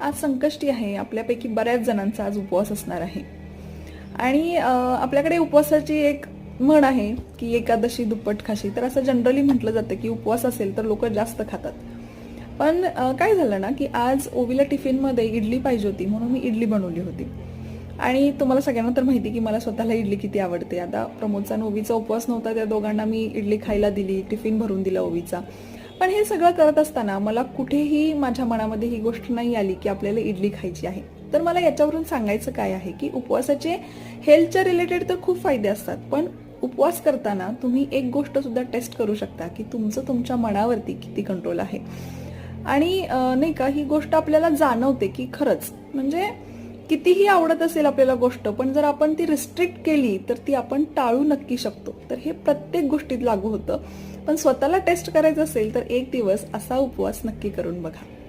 आज संकष्टी आहे. आपल्यापैकी बऱ्याच जणांचा आज उपवास असणार आहे. आणि आपल्याकडे उपवासाची एक म्हण आहे की एकादशी दुप्पट खाशी. तर असं जनरली म्हटलं जातं की उपवास असेल तर लोक जास्त खातात. पण काय झालं ना की आज ओवीला टिफिनमध्ये इडली पाहिजे होती म्हणून मी इडली बनवली होती. आणि तुम्हाला सगळ्यांना तर माहिती की मला स्वतःला इडली किती आवडते. आता प्रमोदचा आणि ओवीचा उपवास नव्हता त्या दोघांना मी इडली खायला दिली टिफिन भरून दिला ओवीचा. पण हे सगळं करत असताना मला कुठेही माझ्या मनामध्ये ही गोष्ट नाही आली की आपल्याला इडली खायची आहे. तर मला याच्यावरून सांगायचं काय आहे की उपवासाचे हेल्थच्या रिलेटेड तर खूप फायदे असतात पण उपवास करताना तुम्ही एक गोष्ट सुद्धा टेस्ट करू शकता की तुमचं तुमच्या मनावरती किती कंट्रोल आहे. आणि नाही का ही गोष्ट आपल्याला जाणवते की खरंच. म्हणजे कितीही आवडत असेल आपल्याला गोष्ट पण जर आपण ती रिस्ट्रिक्ट केली तर ती आपण टाळू नक्की शकतो. तर हे प्रत्येक गोष्टीत लागू होतं. पण स्वतःला टेस्ट करायचं असेल तर एक दिवस असा उपवास नक्की करून बघा.